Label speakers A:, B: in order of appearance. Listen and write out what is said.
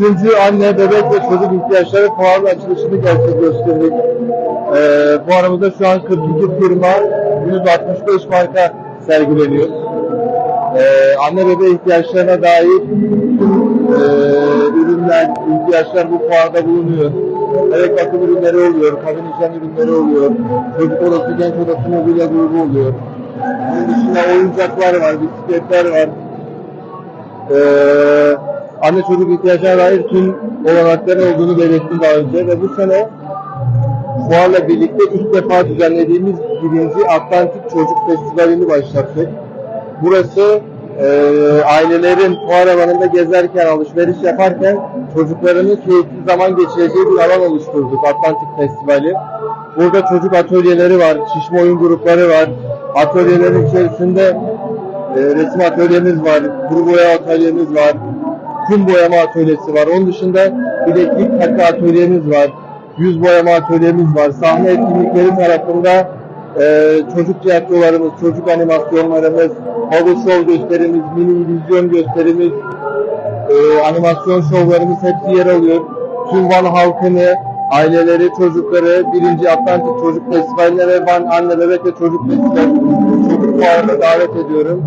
A: Üçüncü anne, bebek ve çocuk ihtiyaçları fuarın açılışını gerçekleştirdik. Ee, fuarımızda şu an 42 firma, 165 marka sergileniyor. Ee, anne bebek ihtiyaçlarına dair e, ürünler, ihtiyaçlar bu fuarda bulunuyor. Evet bakım ürünleri oluyor, kadın hijyen ürünleri oluyor, çocuk odası, genç odası mobilya grubu oluyor. Bunun dışında oyuncaklar var, bisikletler var. Ee, anne çocuk ihtiyaçlarına dair tüm olanakların olduğunu belirttim daha önce ve bu sene fuarla birlikte ilk defa düzenlediğimiz birinci Atlantik Çocuk Festivali'ni başlattık. Burası e, ailelerin fuar alanında gezerken, alışveriş yaparken çocuklarının keyifli zaman geçireceği bir alan oluşturduk Atlantik Festivali. Burada çocuk atölyeleri var, şişme oyun grupları var. Atölyelerin içerisinde e, resim atölyemiz var, kuru boya atölyemiz var, kum boyama atölyesi var. Onun dışında bileklik takı atölyemiz var, yüz boyama atölyemiz var. Sahne etkinlikleri tarafında e, çocuk tiyatrolarımız, çocuk animasyonlarımız, hava show gösterimiz, mini illüzyon gösterimiz, e, animasyon şovlarımız hepsi yer alıyor. Tüm Van halkını, aileleri, çocukları 1. Atlantik Çocuk Festivali'ne ve Van Anne Bebek ve Çocuk Festivali çocuk fuarına davet ediyorum.